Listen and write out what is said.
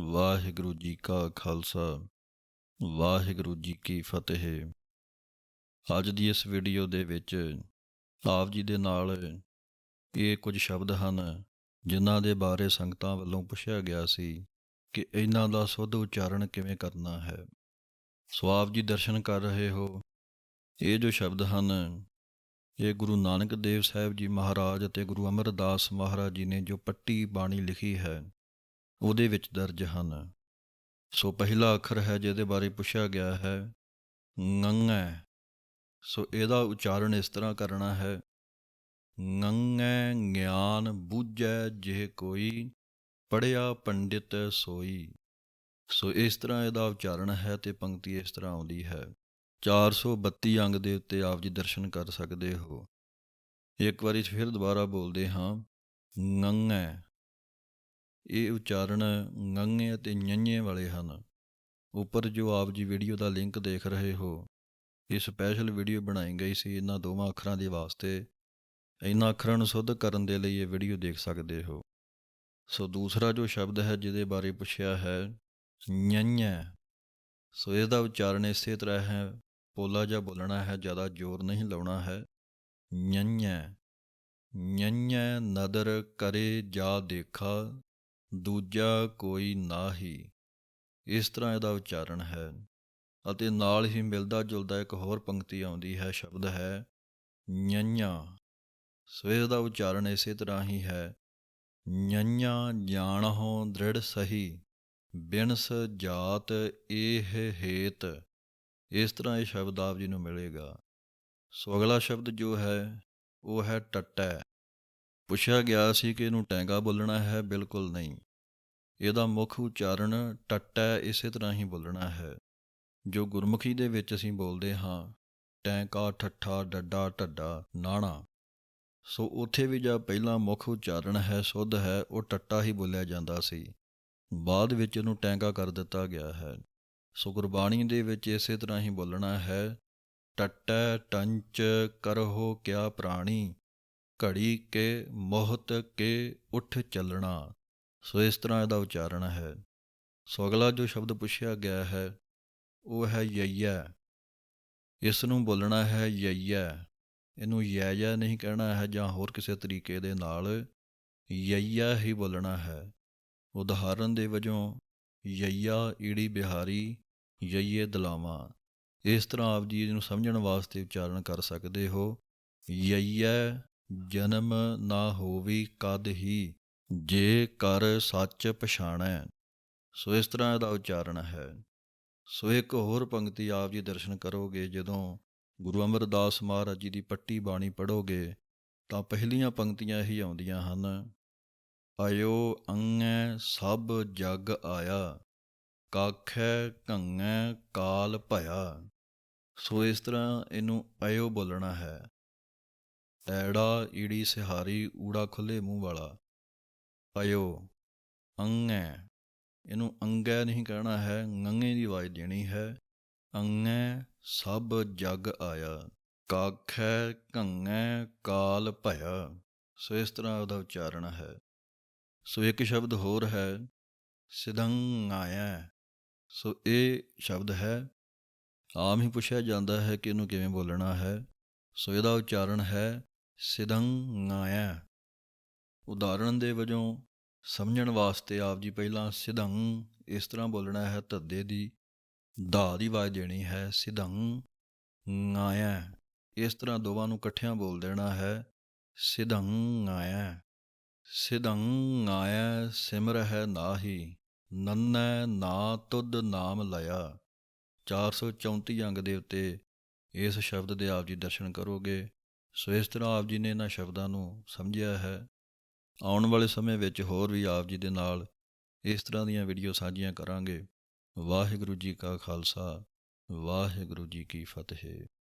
ਵਾਹਿਗੁਰੂ ਜੀ ਕਾ ਖਾਲਸਾ, ਵਾਹਿਗੁਰੂ ਜੀ ਕੀ ਫਤਿਹ। ਅੱਜ ਦੀ ਇਸ ਵੀਡੀਓ ਦੇ ਵਿੱਚ ਆਪ ਜੀ ਦੇ ਨਾਲ ਇਹ ਕੁਝ ਸ਼ਬਦ ਹਨ ਜਿਨ੍ਹਾਂ ਦੇ ਬਾਰੇ ਸੰਗਤਾਂ ਵੱਲੋਂ ਪੁੱਛਿਆ ਗਿਆ ਸੀ ਕਿ ਇਹਨਾਂ ਦਾ ਸੁੱਧ ਉਚਾਰਨ ਕਿਵੇਂ ਕਰਨਾ ਹੈ। ਸੋ ਆਪ ਜੀ ਦਰਸ਼ਨ ਕਰ ਰਹੇ ਹੋ। ਇਹ ਜੋ ਸ਼ਬਦ ਹਨ, ਇਹ ਗੁਰੂ ਨਾਨਕ ਦੇਵ ਸਾਹਿਬ ਜੀ ਮਹਾਰਾਜ ਅਤੇ ਗੁਰੂ ਅਮਰਦਾਸ ਮਹਾਰਾਜ ਜੀ ਨੇ ਜੋ ਪੱਟੀ ਬਾਣੀ ਲਿਖੀ ਹੈ ਉਹਦੇ ਵਿੱਚ ਦਰਜ ਹਨ। ਸੋ ਪਹਿਲਾ ਅੱਖਰ ਹੈ ਜਿਹਦੇ ਬਾਰੇ ਪੁੱਛਿਆ ਗਿਆ ਹੈ ngੰਗੈ ਸੋ ਇਹਦਾ ਉਚਾਰਨ ਇਸ ਤਰ੍ਹਾਂ ਕਰਨਾ ਹੈ ngੰਗੈ ਗਿਆਨ ਬੂਝੈ ਜੇ ਕੋਈ ਪੜਿਆ ਪੰਡਿਤ ਸੋਈ। ਸੋ ਇਸ ਤਰ੍ਹਾਂ ਇਹਦਾ ਉਚਾਰਨ ਹੈ ਤੇ ਪੰਕਤੀ ਇਸ ਤਰ੍ਹਾਂ ਆਉਂਦੀ ਹੈ 432 ਅੰਗ ਦੇ ਉੱਤੇ ਆਪ ਜੀ ਦਰਸ਼ਨ ਕਰ ਸਕਦੇ ਹੋ। ਇੱਕ ਵਾਰੀ ਫਿਰ ਦੁਬਾਰਾ ਬੋਲਦੇ ਹਾਂ ngੰਗੈ ਇਹ ਉਚਾਰਨ ngੰਗੇ ਅਤੇ ññੇ ਵਾਲੇ ਹਨ। ਉੱਪਰ ਜੋ ਆਪ ਜੀ ਵੀਡੀਓ ਦਾ ਲਿੰਕ ਦੇਖ ਰਹੇ ਹੋ, ਇਹ ਸਪੈਸ਼ਲ ਵੀਡੀਓ ਬਣਾਈ ਗਈ ਸੀ ਇਹਨਾਂ ਦੋਵਾਂ ਅੱਖਰਾਂ ਦੇ ਵਾਸਤੇ। ਇਹਨਾਂ ਅੱਖਰਾਂ ਨੂੰ ਸੁੱਧ ਕਰਨ ਦੇ ਲਈ ਇਹ ਵੀਡੀਓ ਦੇਖ ਸਕਦੇ ਹੋ। ਸੋ ਦੂਸਰਾ ਜੋ ਸ਼ਬਦ ਹੈ ਜਿਹਦੇ ਬਾਰੇ ਪੁੱਛਿਆ ਹੈ ññੈ ਸੋ ਇਸ ਦਾ ਉਚਾਰਨ ਇਸੇ ਤਰ੍ਹਾਂ ਹੈ, ਪੋਲਾ ਜਾਂ ਬੋਲਣਾ ਹੈ, ਜ਼ਿਆਦਾ ਜ਼ੋਰ ਨਹੀਂ ਲਾਉਣਾ ਹੈ। ññੈ ññੈ ਨਦਰ ਕਰੇ ਜਾ ਦੇਖਾ ਦੂਜਾ ਕੋਈ ਨਾਹੀ। ਇਸ ਤਰ੍ਹਾਂ ਇਹਦਾ ਉਚਾਰਨ ਹੈ। ਅਤੇ ਨਾਲ ਹੀ ਮਿਲਦਾ ਜੁਲਦਾ ਇੱਕ ਹੋਰ ਪੰਕਤੀ ਆਉਂਦੀ ਹੈ, ਸ਼ਬਦ ਹੈ ññਾ ਸੋ ਇਸ ਦਾ ਉਚਾਰਨ ਇਸੇ ਤਰ੍ਹਾਂ ਹੀ ਹੈ। ññਾ ਜਾਣਹੁ ਦ੍ਰਿੜ ਸਹੀ, ਬਿਨਸ ਜਾਤ ਇਹ ਹੇਤ। ਇਸ ਤਰ੍ਹਾਂ ਇਹ ਸ਼ਬਦ ਆਪ ਜੀ ਨੂੰ ਮਿਲੇਗਾ। ਸੋ ਅਗਲਾ ਸ਼ਬਦ ਜੋ ਹੈ, ਉਹ ਹੈ ਟੱਟੈ। ਪੁੱਛਿਆ ਗਿਆ ਸੀ ਕਿ ਇਹਨੂੰ ਟੈਂਗਾ ਬੋਲਣਾ ਹੈ? ਬਿਲਕੁਲ ਨਹੀਂ। ਇਹਦਾ ਮੁੱਖ ਉਚਾਰਨ ਟੱਟੈ ਇਸੇ ਤਰ੍ਹਾਂ ਹੀ ਬੋਲਣਾ ਹੈ। ਜੋ ਗੁਰਮੁਖੀ ਦੇ ਵਿੱਚ ਅਸੀਂ ਬੋਲਦੇ ਹਾਂ, ਟੈਂਕਾ ਠੱਠਾ ਡੱਡਾ ਢੱਡਾ ਨਾਣਾ। ਸੋ ਉੱਥੇ ਵੀ ਜਾਂ ਪਹਿਲਾ ਮੁੱਖ ਉਚਾਰਨ ਹੈ, ਸੁੱਧ ਹੈ, ਉਹ ਟੱਟਾ ਹੀ ਬੋਲਿਆ ਜਾਂਦਾ ਸੀ। ਬਾਅਦ ਵਿੱਚ ਇਹਨੂੰ ਟੈਂਕਾ ਕਰ ਦਿੱਤਾ ਗਿਆ ਹੈ। ਸੋ ਗੁਰਬਾਣੀ ਦੇ ਵਿੱਚ ਇਸੇ ਤਰ੍ਹਾਂ ਹੀ ਬੋਲਣਾ ਹੈ, ਟੱਟ ਟੰਚ ਕਰਹੁ ਕਿਆ ਪ੍ਰਾਣੀ। ਘੜੀ ਕੇ ਮੋਹਤ ਕੇ ਉੱਠ ਚੱਲਣਾ। ਸੋ ਇਸ ਤਰ੍ਹਾਂ ਇਹਦਾ ਉਚਾਰਨ ਹੈ। ਸੋ ਅਗਲਾ ਜੋ ਸ਼ਬਦ ਪੁੱਛਿਆ ਗਿਆ ਹੈ, ਉਹ ਹੈ ਯਈਆ ਇਸ ਨੂੰ ਬੋਲਣਾ ਹੈ ਯਈਆ ਇਹਨੂੰ ਯੈਯਾ ਨਹੀਂ ਕਹਿਣਾ ਹੈ ਜਾਂ ਹੋਰ ਕਿਸੇ ਤਰੀਕੇ ਦੇ ਨਾਲ ਯਈਆ ਹੀ ਬੋਲਣਾ ਹੈ। ਉਦਾਹਰਨ ਦੇ ਵਜੋਂ, ਯਈਆ ਈੜੀ ਬਿਹਾਰੀ, ਯਈਏ ਦਲਾਵਾ। ਇਸ ਤਰ੍ਹਾਂ ਆਪ ਜੀ ਨੂੰ ਸਮਝਣ ਵਾਸਤੇ ਉਚਾਰਨ ਕਰ ਸਕਦੇ ਹੋ। ਯਈਆ ਜਨਮ ਨਾ ਹੋਵੀ ਕਦ ਹੀ, ਜੇ ਕਰ ਸੱਚ ਪਛਾਣੈ। ਸੋ ਇਸ ਤਰ੍ਹਾਂ ਇਹਦਾ ਉਚਾਰਨ ਹੈ। ਸੋ ਇੱਕ ਹੋਰ ਪੰਕਤੀ ਆਪ ਜੀ ਦਰਸ਼ਨ ਕਰੋਗੇ, ਜਦੋਂ ਗੁਰੂ ਅਮਰਦਾਸ ਮਹਾਰਾਜ ਜੀ ਦੀ ਪੱਟੀ ਬਾਣੀ ਪੜੋਗੇ ਤਾਂ ਪਹਿਲੀਆਂ ਪੰਕਤੀਆਂ ਹੀ ਆਉਂਦੀਆਂ ਹਨ। ਆਇਓ ਅੰਗੈ ਸਭ ਜਗ ਆਇਆ, ਕਾਖੈ ਕੰਗੈ ਕਾਲ ਭਇਆ। ਸੋ ਇਸ ਤਰ੍ਹਾਂ ਇਹਨੂੰ ਆਇਓ ਬੋਲਣਾ ਹੈ। ਐੜਾ ਈੜੀ ਸਿਹਾਰੀ ਊੜਾ ਖੁੱਲੇ ਮੂੰਹ ਵਾਲਾ। ਆਇਓ ਅੰਗੈ। ਇਹਨੂੰ ਅੰਗੈ ਨਹੀਂ ਕਹਿਣਾ ਹੈ ngੰਗੇ ਦੀ ਆਵਾਜ਼ ਦੇਣੀ ਹੈ। ਅੰਗੈ, ਸਭ ਜਗ ਆਇਆ। ਕਾਖੈ ਕੰਗੈ ਕਾਲ ਭਇਆ। ਸੋ ਇਸ ਤਰ੍ਹਾਂ ਉਹਦਾ ਉਚਾਰਨ ਹੈ। ਸੋ ਇੱਕ ਸ਼ਬਦ ਹੋਰ ਹੈ ਸਿਦੰਗਾਇਆ ਸੋ ਇਹ ਸ਼ਬਦ ਹੈ, ਆਮ ਹੀ ਪੁੱਛਿਆ ਜਾਂਦਾ ਹੈ ਕਿ ਇਹਨੂੰ ਕਿਵੇਂ ਬੋਲਣਾ ਹੈ। ਸੋ ਇਹਦਾ ਉਚਾਰਨ ਹੈ ਸਿਦੰਗਾਇਆ ਉਦਾਹਰਣ ਦੇ ਵਜੋਂ, ਸਮਝਣ ਵਾਸਤੇ ਆਪ ਜੀ ਪਹਿਲਾਂ ਸਿਦੰਗ ਇਸ ਤਰ੍ਹਾਂ ਬੋਲਣਾ ਹੈ, ਧੱਦੇ ਦੀ ਦਾ ਦੀ ਆਵਾਜ਼ ਦੇਣੀ ਹੈ ਸਿਦੰਗ ngਾਇਆ ਇਸ ਤਰ੍ਹਾਂ ਦੋਵਾਂ ਨੂੰ ਇਕੱਠਿਆਂ ਬੋਲ ਦੇਣਾ ਹੈ ਸਿਦੰਗ ngਾਇਆ ਸਿਦੰਗ ngਾਇਆ ਸਿਮਰ ਹੈ ਨਾਹੀ, ਨੰਨੈ ਨਾ ਤੁਧ ਨਾਮ ਲਿਆ 434 ਅੰਗ ਦੇ ਉੱਤੇ ਇਸ ਸ਼ਬਦ ਦੇ ਆਪ ਜੀ ਦਰਸ਼ਨ ਕਰੋਗੇ। ਸੋ ਇਸ ਤਰ੍ਹਾਂ ਆਪ ਜੀ ਨੇ ਇਹਨਾਂ ਸ਼ਬਦਾਂ ਨੂੰ ਸਮਝਿਆ ਹੈ। ਆਉਣ ਵਾਲੇ ਸਮੇਂ ਵਿੱਚ ਹੋਰ ਵੀ ਆਪ ਜੀ ਦੇ ਨਾਲ ਇਸ ਤਰ੍ਹਾਂ ਦੀਆਂ ਵੀਡੀਓ ਸਾਂਝੀਆਂ ਕਰਾਂਗੇ। ਵਾਹਿਗੁਰੂ ਜੀ ਕਾ ਖਾਲਸਾ, ਵਾਹਿਗੁਰੂ ਜੀ ਕੀ ਫਤਿਹ।